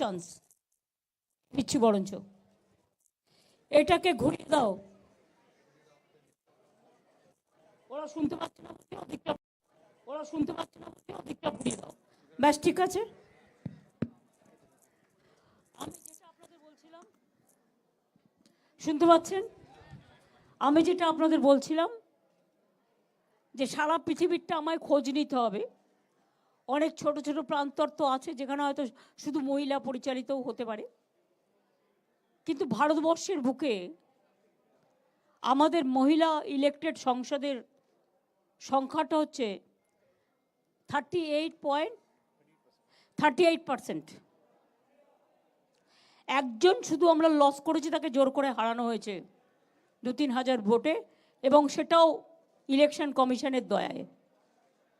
Chance. দিচ্ছি বরঞ্চ এটাকে ঘুরিয়ে দাও। ওরা শুনতে পাচ্ছে না ওদিকটা ওরা শুনতে পাচ্ছে না ওদিকটা ঘুরিয়ে দাও। ব্যাস, ঠিক আছে? আমি যেটা আপনাদের বলছিলাম, শুনতে পাচ্ছেন? আমি যেটা আপনাদের বলছিলাম, যে সারা পৃথিবীরটা আমায় খোঁজ নিতে হবে। অনেক ছোট ছোট প্রান্তর তো আছে, যেখানে হয়তো শুধু মহিলা পরিচালিতও হতে পারে। কিন্তু ভারতবর্ষের বুকে আমাদের মহিলা ইলেকটেড সংসদের সংখ্যাটা হচ্ছে thirty eight point thirty eight percent একজন শুধু আমরা লস করেছি, তাকে জোর করে হারানো হয়েছে দু তিন হাজার ভোটে, এবং সেটাও ইলেকশন কমিশনের দয়ায়।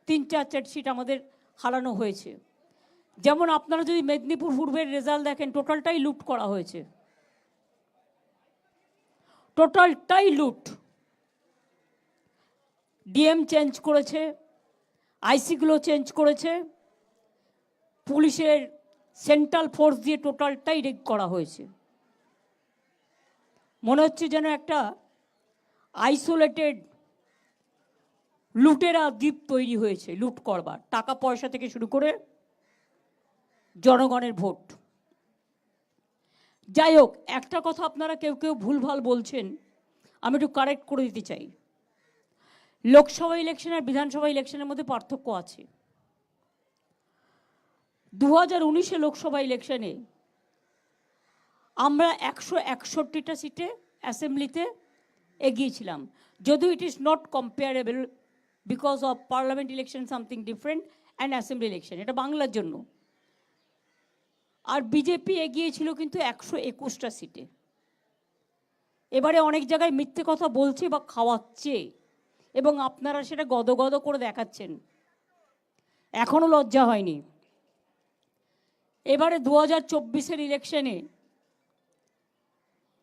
তিন চার চার সিট আমাদের হারানো হয়েছে। যেমন আপনারা যদি মেদিনীপুর পূর্বের রেজাল্ট দেখেন, টোটালটাই লুট করা হয়েছে। টোটালটাই লুট। ডিএম চেঞ্জ করেছে, আইসিগুলো চেঞ্জ করেছে। পুলিশের সেন্ট্রাল ফোর্স দিয়ে টোটালটাই রেগ করা হয়েছে। মনে হচ্ছে যেন একটা আইসোলেটেড লুটেরা দ্বীপ তৈরি হয়েছে, লুট করবার। টাকা পয়সা থেকে শুরু করে জনগণের ভোট। যাই হোক, একটা কথা আপনারা কেউ কেউ ভুলভাল বলছেন, আমি একটু কারেক্ট করে দিতে চাই। লোকসভা ইলেকশন আর বিধানসভা ইলেকশনের মধ্যে পার্থক্য আছে। দু হাজার উনিশে লোকসভা ইলেকশনে আমরা একশো একষট্টিটা সিটে অ্যাসেম্বলিতে এগিয়েছিলাম। যদিও it is not comparable because of parliament election something different and assembly election এটা বাংলার জন্য। আর বিজেপি এগিয়েছিল কিন্তু একশো একুশটা সিটে। এবারে অনেক জায়গায় মিথ্যে কথা বলছে বা খাওয়াচ্ছে, এবং আপনারা সেটা গদগদ করে দেখাচ্ছেন। এখনও লজ্জা হয়নি। এবারে দু হাজার চব্বিশের ইলেকশনে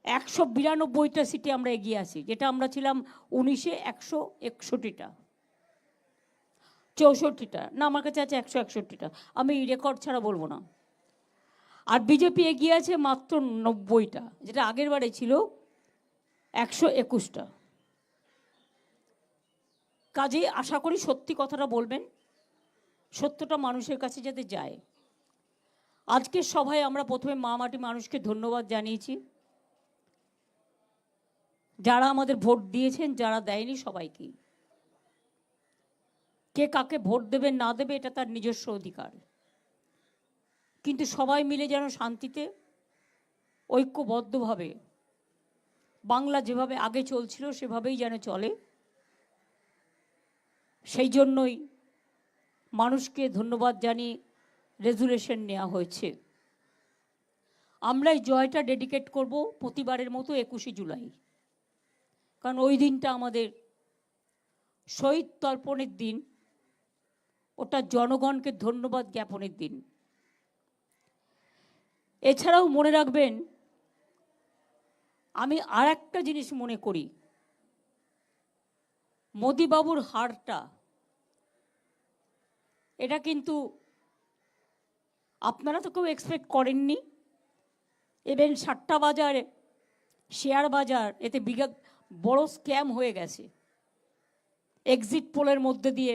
একশো বিরানব্বইটা সিটে আমরা এগিয়ে আসি যেটা আমরা ছিলাম উনিশে একশো একষট্টিটা। চৌষট্টিটা। না, আমার কাছে আছে একশো একষট্টিটা। আমি রেকর্ড ছাড়া বলব না। আর বিজেপি এগিয়ে আছে মাত্র নব্বইটা। যেটা আগের বারে ছিল একশো একুশটা। কাজেই আশা করি সত্যি কথাটা বলবেন। সত্যটা মানুষের কাছে যাতে যায়। আজকের সভায় আমরা প্রথমে মা মাটি মানুষকে ধন্যবাদ জানিয়েছি। যারা আমাদের ভোট দিয়েছেন, যারা দেয়নি সবাইকেই। কে কাকে ভোট দেবে, না দেবে, এটা তার নিজস্ব অধিকার। কিন্তু সবাই মিলে যেন শান্তিতে, ঐক্যবদ্ধভাবে, বাংলা যেভাবে আগে চলছিল, সেভাবেই যেন চলে, সেই জন্যই মানুষকে ধন্যবাদ জানিয়ে রেজুলেশন নেওয়া হয়েছে। আমরা এই জয়টা ডেডিকেট করব প্রতিবারের মতো একুশে জুলাই। কারণ ওই দিনটা আমাদের শহীদ তর্পণের দিন ওটা জনগণকে ধন্যবাদ জ্ঞাপনের দিন। এছাড়াও মনে রাখবেন, আমি আর একটা জিনিস মনে করি। মোদিবাবুর হারটা, এটা কিন্তু আপনারা তো কেউ এক্সপেক্ট করেননি। ইভেন সাতটা বাজার, শেয়ার বাজার, এতে বিঘা বড় স্ক্যাম হয়ে গেছে। এক্সিট পোলের মধ্যে দিয়ে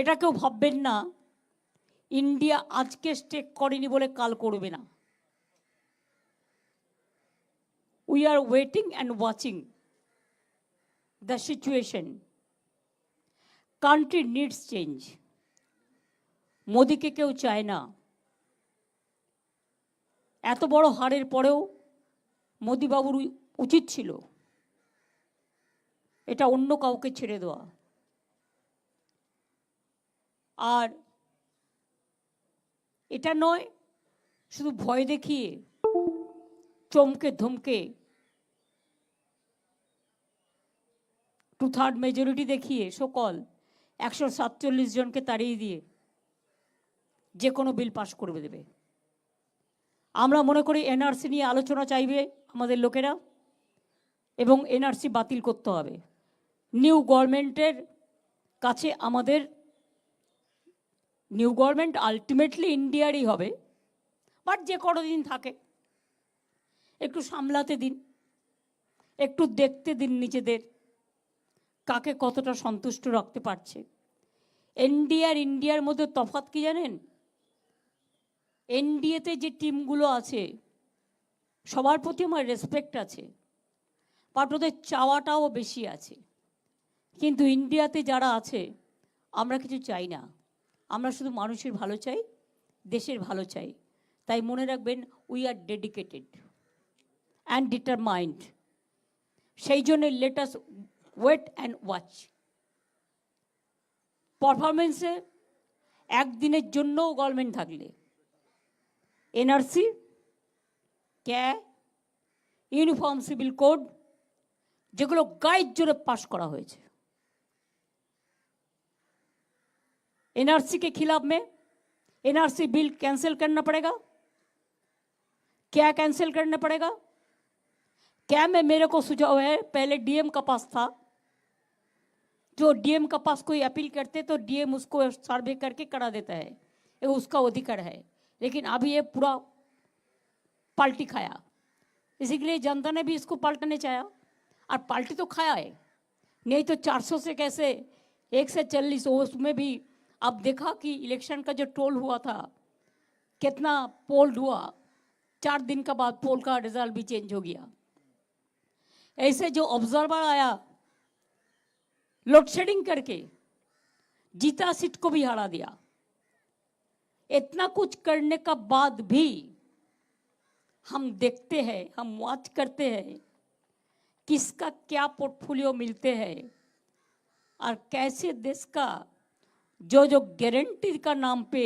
এটা কেউ ভাববেন না। ইন্ডিয়া আজকে স্টেক করেনি বলে কাল করবে না। We are waiting and watching the situation country needs change মোদিকে কেউ চায় না। এত বড় হারের পরেও মোদিবাবুর উচিত ছিল। এটা অন্য কাউকে ছেড়ে দেওয়া। আর এটা নয়, শুধু ভয় দেখিয়ে চমকে ধমকে টু থার্ড মেজরিটি দেখিয়ে সকল একশো সাতচল্লিশ জনকে তাড়িয়ে দিয়ে যে কোনো বিল পাশ করবে দেবে। আমরা মনে করি এনআরসি নিয়ে আলোচনা চাইবে আমাদের লোকেরা এবং এনআরসি বাতিল করতে হবে। নিউ গভর্নমেন্টের কাছে আমাদের নিউ গভর্নমেন্ট আলটিমেটলি ইন্ডিয়ারই হবে বাট যে কোনো দিন থাকে। একটু সামলাতে দিন, একটু দেখতে দিন নিজেদের, কাকে কতটা সন্তুষ্ট রাখতে পারছে। এনডিআর ইন্ডিয়ার মধ্যে তফাৎ কি জানেন? এনডিএতে যে টিমগুলো আছে, সবার প্রতি আমার রেসপেক্ট আছে বাট ওদের চাওয়াটাও বেশি আছে। কিন্তু ইন্ডিয়াতে যারা আছে, আমরা কিছু চাই না। আমরা শুধু মানুষের ভালো চাই, দেশের ভালো চাই। তাই মনে রাখবেন we are dedicated and determined সেই জন্য let us wait and watch পারফরমেন্সে একদিনের জন্যও গভর্নমেন্ট থাকলে। NRC CAA uniform civil code যেগুলো গাইড জোরে পাশ করা হয়েছে। एनआरसी के खिलाफ में एनआरसी बिल कैंसिल करना पड़ेगा? क्या कैंसिल करना पड़ेगा? क्या में मेरे को सुझाव है? पहले डीएम का पास था। जो डीएम का पास कोई अपील करते तो डीएम उसको सर्वे करके करा देता है। ये उसका अधिकार है। लेकिन अभी ये पूरा पलटी खाया। इसी के लिए जनता ने भी इसको पलटने चाहा और पलटी तो खाया है। नहीं तो 400 से कैसे एक से चालीस, उसमें भी अब देखा कि इलेक्शन का जो टोल हुआ था, कितना पोल हुआ, चार दिन का बाद पोल का रिज़ल्ट भी चेंज हो गया। ऐसे जो ऑब्जर्वर आया लोड शेडिंग करके, जीता सीट को भी हरा दिया। इतना कुछ करने का बाद भी हम देखते हैं, हम वॉच करते हैं, किसका क्या पोर्टफोलियो मिलते हैं, और कैसे देश का जो जो गारंटी का नाम पे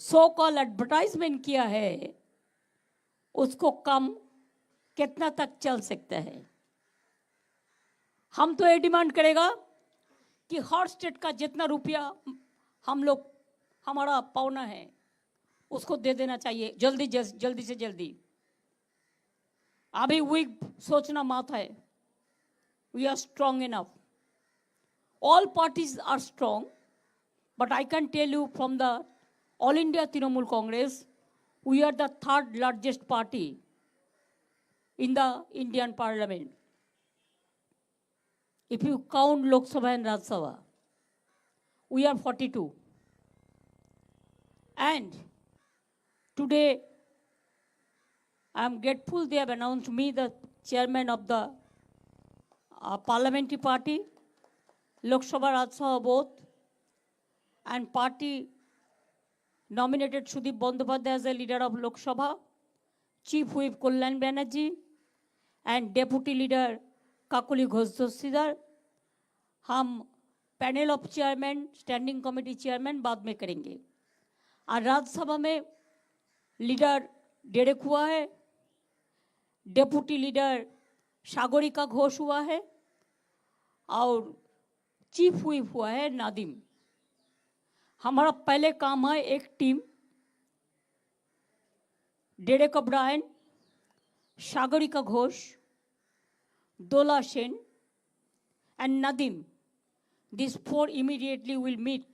सो कॉल एडवर्टाइजमेंट किया है उसको कम कितना तक चल सकता है? हम तो ये डिमांड करेगा कि हर स्टेट का जितना रुपया हम लोग हमारा पावना है उसको दे देना चाहिए जल्दी जल्दी से जल्दी। अभी वीक सोचना मत है। We are strong enough all parties are strong, but I can tell you from the All India Trinamool Congress, we are the third largest party in the Indian Parliament. If you count Lok Sabha and Rajya Sabha, we are 42. And today, I am grateful they have announced me the chairman of the uh, parliamentary party. Lok Sabha, Rajya Sabha both, and party nominated Sudip Bandyopadhyay as the leader of Lok Sabha, Chief Whip Kullan Banerjee, and Deputy Leader Kakuli Ghosh Dossidar. हम panel of chairman standing committee chairman बाद में करेंगे और राज्यसभा में leader Derek हुआ है deputy leader Sagarika Ghosh हुआ है और चीफ व्हिप हुआ है नादिम हमारा पहले काम है एक team Derek अब्राहन Sagarika Ghosh Dola Sen and Nadim. These four immediately will meet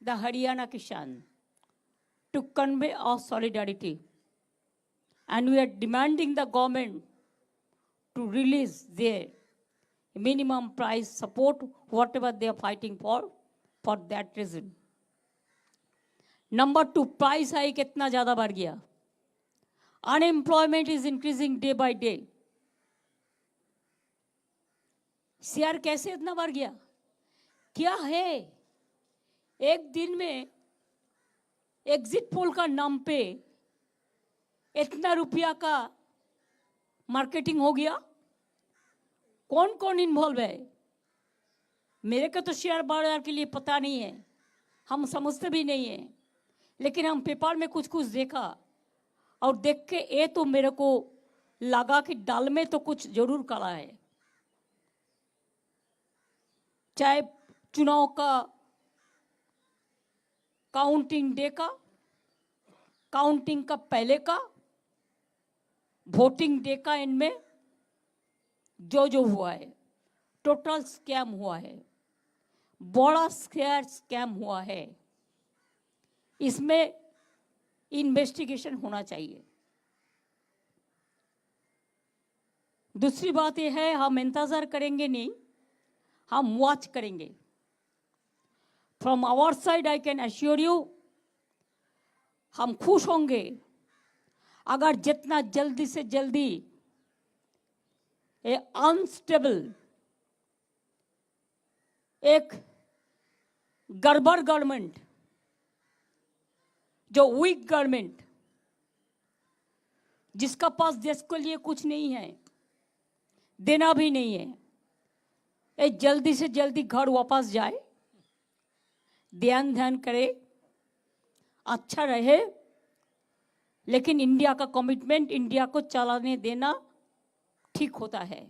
the Haryana Kishan to convey our solidarity. And we are demanding the government to release their minimum price support, whatever they are fighting for, for that reason. Number two price hike इतना ज़्यादा बढ़ गया। Unemployment is increasing day by day share कैसे इतना बढ़ गया? क्या है? एक दिन में एग्जिट पोल का नाम पे इतना रुपया का मार्केटिंग हो गया? कौन कौन इन्वॉल्व है? मेरे को तो शेयर बाज़ार के लिए पता नहीं है। हम समझते भी नहीं है। लेकिन हम पेपर में कुछ कुछ देखा और देख के ये तो मेरे को लगा कि डाल में तो कुछ ज़रूर करा है। चाहे चुनाव का काउंटिंग डे का काउंटिंग का पहले का, वोटिंग डे का इनमें, जो जो हुआ है, टोटल स्कैम हुआ है, बड़ा स्केयर स्कैम हुआ है। इसमें इन्वेस्टिगेशन होना चाहिए। दूसरी बात यह है, हम इंतज़ार करेंगे नहीं, हम वॉच करेंगे। From our side I can assure you हम खुश होंगे। अगर जितना जल्दी से जल्दी ए अनस्टेबल एक गड़बड़ गवर्नमेंट जो वीक गवर्नमेंट जिसका पास देश के लिए कुछ नहीं है, देना भी नहीं है, ये जल्दी से जल्दी घर वापस जाए, ध्यान ध्यान करे अच्छा रहे, लेकिन इंडिया का कमिटमेंट इंडिया को चलाने देना ठीक होता है।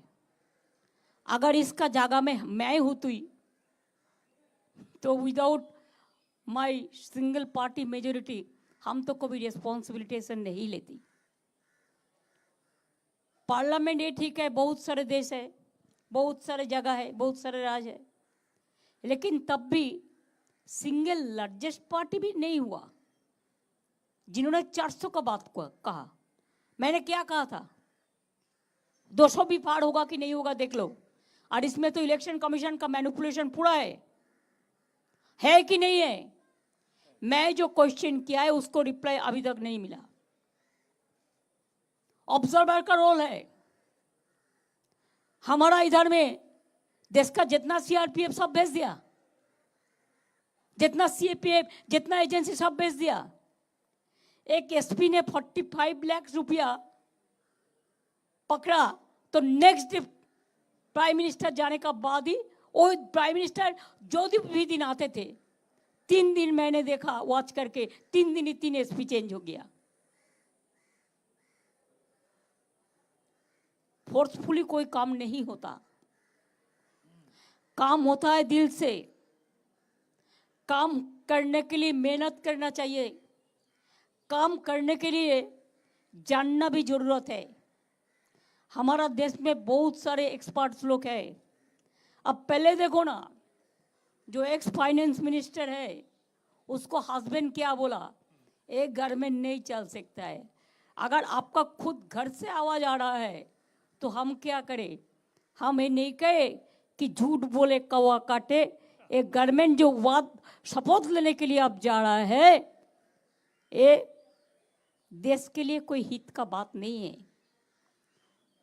अगर इसका जगह में मैं होती तो without my single party majority हम तो कभी रिस्पॉन्सिबिलिटेशन नहीं लेती। पार्लियामेंट ये ठीक है, बहुत सारे देश है, बहुत सारे जगह है, बहुत सारे राज है। लेकिन तब भी सिंगल लार्जेस्ट पार्टी भी नहीं हुआ। जिन्होंने 400 का बात कहा। मैंने क्या कहा था? 200 भी पार होगा कि नहीं होगा, देख लो। और इसमें तो इलेक्शन कमीशन का मैनिपुलेशन पूरा है। है कि नहीं है? मैं जो क्वेश्चन किया है, उसको रिप्लाई अभी तक नहीं मिला। ऑब्जर्वर का रोल है। हमारा इधर में देश का जितना सीआरपीएफ सब भेज दिया। जितना सीएपीएफ जितना एजेंसी सब भेज दिया। एक एसपी ने 45 लाख रुपया पकड़ा तो नेक्स्ट प्राइम मिनिस्टर जाने का बाद ही वो प्राइम मिनिस्टर जो भी दिन आते थे तीन दिन मैंने देखा वॉच करके, तीन दिन ही तीन एसपी चेंज हो गया। फोर्सफुली कोई काम नहीं होता। काम होता है दिल से। काम करने के लिए मेहनत करना चाहिए। काम करने के लिए जानना भी ज़रूरत है। हमारा देश में बहुत सारे एक्सपर्ट्स लोग हैं। अब पहले देखो ना जो एक्स फाइनेंस मिनिस्टर है, उसको हस्बैंड क्या बोला? एक घर में नहीं चल सकता है। अगर आपका खुद घर से आवाज़ आ रहा है तो हम क्या करें? हम ये नहीं कहे कि झूठ बोले कौवा काटे। एक गवर्नमेंट जो वाद, शपथ लेने के लिए अब जा रहा है, ये देश के लिए कोई हित का बात नहीं है।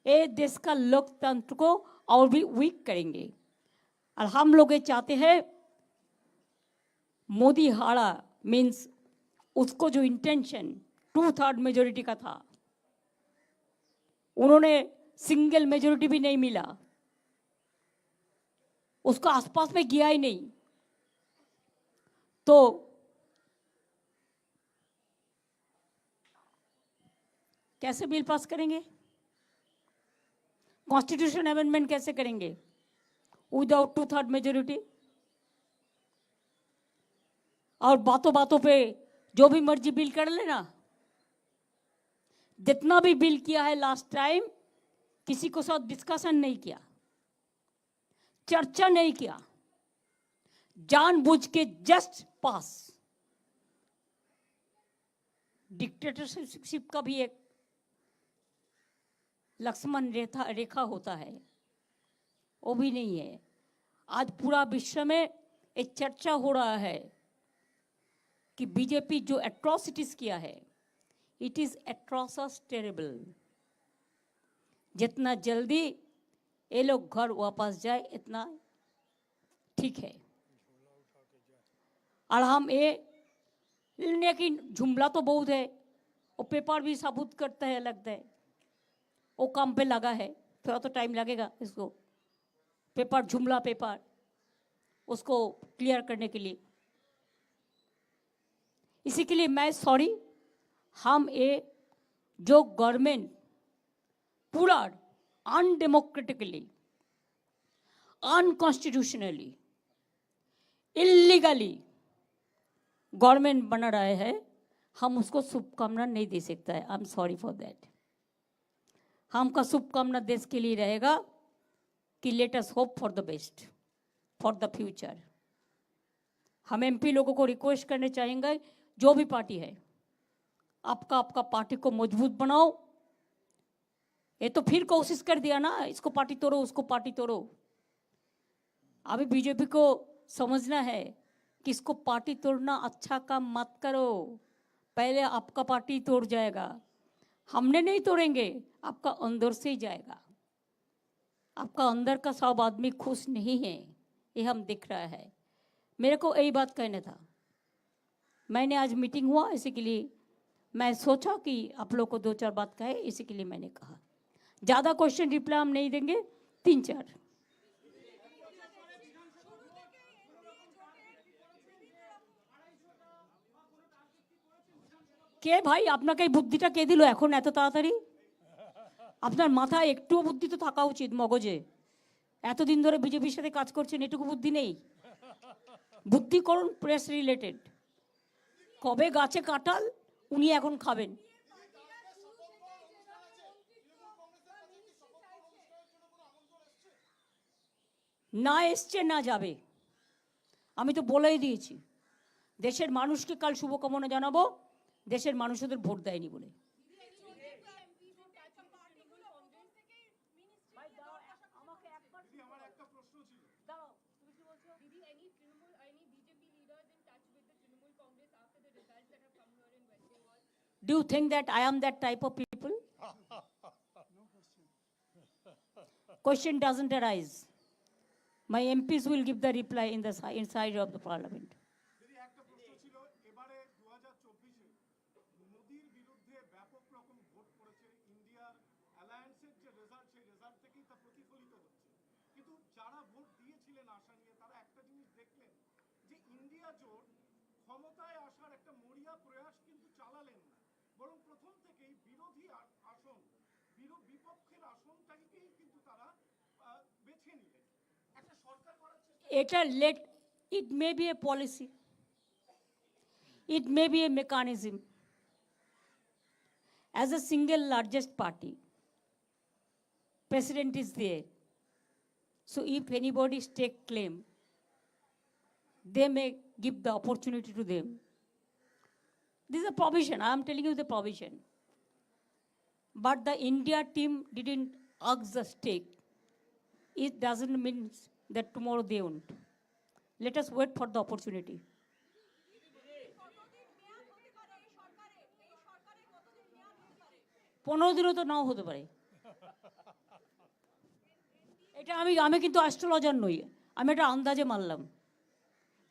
ये देश का लोकतंत्र को और भी वीक करेंगे। और हम लोग ये चाहते हैं मोदी हाड़ा मीन्स उसको जो इंटेंशन टू थर्ड मेजोरिटी का था, उन्होंने सिंगल मेजोरिटी भी नहीं मिला। उसको आसपास में गया ही नहीं। तो कैसे बिल पास करेंगे? कॉन्स्टिट्यूशन अमेंडमेंट कैसे करेंगे? विदाउट टू थर्ड मेजोरिटी और बातों बातों पे जो भी मर्ज़ी बिल कर लेना। जितना भी बिल किया है लास्ट टाइम किसी को साथ डिस्कशन नहीं किया, चर्चा नहीं किया, जानबूझ के जस्ट पास डिक्टेटरशिप का भी एक लक्ष्मण रेखा रेखा होता है, वो भी नहीं है। आज पूरा विश्व में एक चर्चा हो रहा है। कि बीजेपी जो एट्रोसिटीज किया है इट इज़ एट्रोसस टेरेबल जितना जल्दी ये लोग घर वापस जाए, इतना ठीक है। और हम ये लेकिन जुमला तो बहुत है, और पेपर भी साबुत करता है, लगता है। वो काम पे लगा है, थोड़ा तो टाइम लगेगा इसको। पेपर, जुमला पेपर, उसको क्लियर करने के लिए। इसी के लिए मैं सॉरी हम ये जो गवर्नमेंट पूरा अनडेमोक्रेटिकली अनकॉन्स्टिट्यूशनली इलीगली गवर्नमेंट बना रहा है, हम उसको शुभकामना नहीं दे सकता है। I am sorry for that हमका शुभकामना देश के लिए रहेगा कि let us hope for the best for the future हम एमपी लोगों को रिक्वेस्ट करने चाहेंगे जो भी पार्टी है, आपका आपका पार्टी को मज़बूत बनाओ। ये तो फिर कोशिश कर दिया ना, इसको पार्टी तोड़ो, उसको पार्टी तोड़ो। अभी बीजेपी को समझना है कि इसको पार्टी तोड़ना अच्छा काम मत करो। पहले आपका पार्टी तोड़ जाएगा। हमने नहीं तोड़ेंगे, आपका अंदर से ही जाएगा। आपका अंदर का सब आदमी खुश नहीं है, ये हम दिख रहा है। मेरे को यही बात कहना था। मैंने आज मीटिंग हुआ इसी के लिए मैं सोचा कि आप लोग को दो चार बात कहे इसी के लिए मैंने कहा ज़्यादा क्वेश्चन रिप्लाई हम नहीं देंगे तीन चार কে ভাই আপনাকে এই বুদ্ধিটা কে দিল এখন এত তাড়াতাড়ি আপনার মাথায় একটুও বুদ্ধি তো থাকা উচিত মগজে এতদিন ধরে বিজেপির সাথে কাজ করছেন এটুকু বুদ্ধি নেই বুদ্ধি করুন প্রেস রিলেটেড কবে গাছে কাঁঠাল উনি এখন খাবেন? না এসছে, না যাবে। আমি তো বলেই দিয়েছি, দেশের মানুষকে কাল শুভকামনা জানাব, দেশের মানুষদের ভোট দেয়নি বলে। Do you think that I am that type of people? Question doesn't arise. My MPs will give the reply in the inside of the parliament. এটা let it may be a policy. It may be a mechanism. As a single largest party president is there. So if anybody stake claim they may give the opportunity to them. This is a provision. I am telling you the provision. But the india team didn't ask the stake. It doesn't mean that tomorrow they won't. Let us wait for the opportunity. পনেরো দিনও তো নাও হতে পারে। এটা আমি আমি কিন্তু astrologer নই। আমি এটা আন্দাজে মানলাম।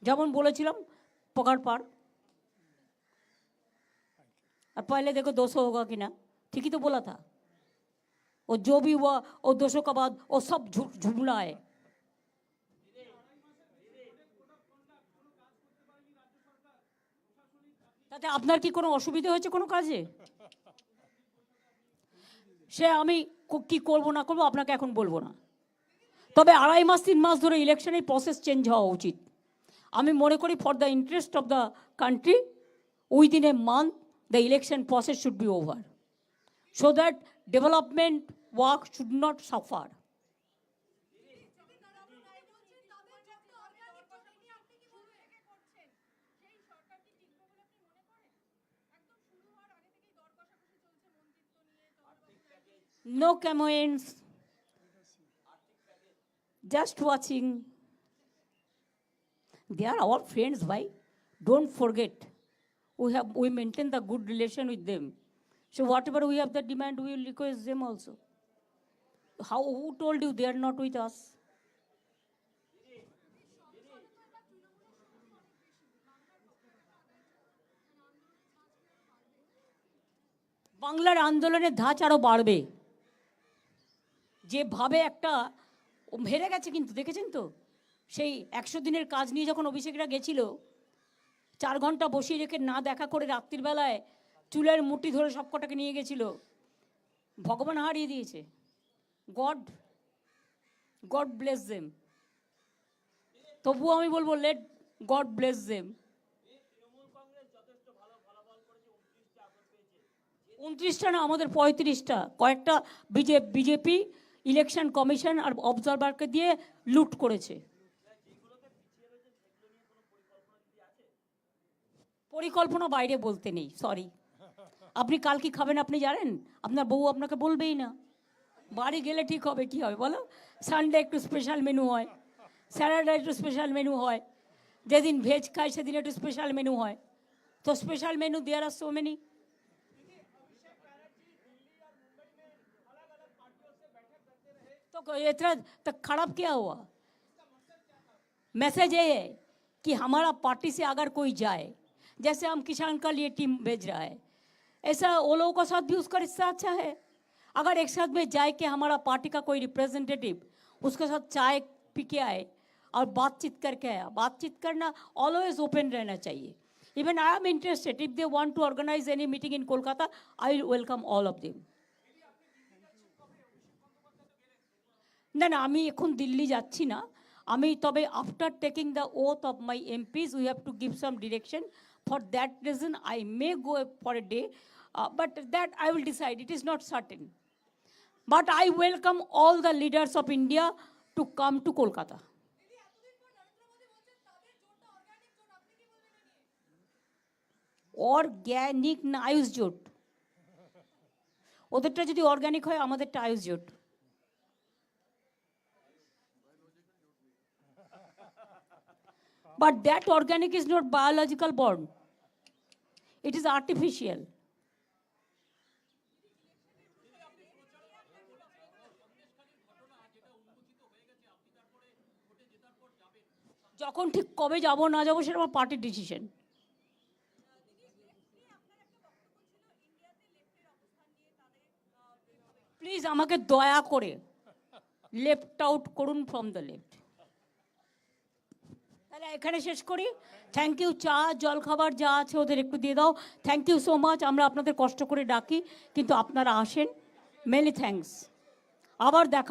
যেমন বলেছিলাম, পকার পার আর পহলে দেখো দোষ হোগা কিনা ঠিকই তো বলা থা। ও জবি ভি ও দোষো কা ও সব ঝুমলা হ্যায় তাতে আপনার কি কোনো অসুবিধা হয়েছে কোনো কাজে? সে আমি কো- করব না করব আপনাকে এখন বলব না। তবে আড়াই মাস, তিন মাস ধরে ইলেকশনের প্রসেস চেঞ্জ হওয়া উচিত। আমি মনে করি for the interest of the country within a month the election process should be over so that development work should not suffer সেই সরকার কি টিকবে বলে আপনি মনে করেন একদম শুরু হওয়ার আগে থেকেই দর কষাকষি চলছে মন্ত্রিত্ব নিয়ে তমালবাবু no camoens just watching they are our friends why don't forget we have we maintain the good relation with them so whatever we have the demand we will request them also how who told you they are not with us বাংলার আন্দোলনের ধাঁচ আরও বাড়বে যেভাবে একটা হেরে গেছে কিন্তু, দেখেছেন তো? সেই একশো দিনের কাজ নিয়ে যখন অভিষেকরা গেছিল, চার ঘণ্টা বসিয়ে রেখে না দেখা করে রাত্রির বেলায় চুলের মুঠি ধরে সব কটাকে নিয়ে গেছিল, ভগবান হারিয়ে দিয়েছে। গড গড ব্লেস দেম তবুও আমি বলব, লেট গড ব্লেস দেম উনত্রিশটা না, আমাদের পঁয়ত্রিশটা। কয়েকটা বিজে, বিজেপি ইলেকশন কমিশন আর অবজারভারকে দিয়ে লুট করেছে। পরিকল্পনা বাইরে বলতে নেই সরি আপনি কাল কি খাবেন আপনি জানেন? আপনার বউ আপনাকে বলবেই না। বাড়ি গেলে ঠিক হবে, কি হবে বলো? সানডে একটু স্পেশাল মেনু হয় স্যাটারডে একটু স্পেশাল মেনু হয়, যেদিন ভেজ খায় সেদিন একটু স্পেশাল মেনু হয়। তো special menu there are so many इतना तो खराब क्या हुआ? मैसेज ये है कि हमारा पार्टी से अगर कोई जाए, जैसे हम किसान का लिए टीम भेज रहा है, ऐसा वो लोगों का साथ भी उसका रिश्ता अच्छा है? अगर एक साथ में जाए कि हमारा पार्टी का कोई रिप्रेजेंटेटिव उसके साथ चाय पी के आए और बातचीत करके आया, बातचीत करना ऑलवेज ओपन रहना चाहिए। Even I am interested if they want to organise any meeting in Kolkata I will welcome all of them না না, আমি এখন দিল্লি যাচ্ছি না। আমি তবে after taking the oath of my MPs we have to give some direction for that reason I may go for a day but that I will decide it is not certain but I welcome all the leaders of India to come to Kolkata organic না আয়ুষ জোট ওদেরটা যদি organic হয়, আমাদেরটা আয়ুষ জোট But that organic is not biological born. It is artificial. যখন ঠিক কবে যাব, না যাব, সেটা আমার পার্টির ডিসিশন প্লিজ আমাকে দয়া করে লেফট আউট করুন ফ্রম দ্য লেফট তাহলে এখানে শেষ করি। থ্যাংক ইউ চা, জলখাবার যা আছে ওদের একটু দিয়ে দাও। থ্যাংক ইউ সো মাচ আমরা আপনাদের কষ্ট করে ডাকি, কিন্তু আপনারা আসেন। মেনি থ্যাংকস আবার দেখা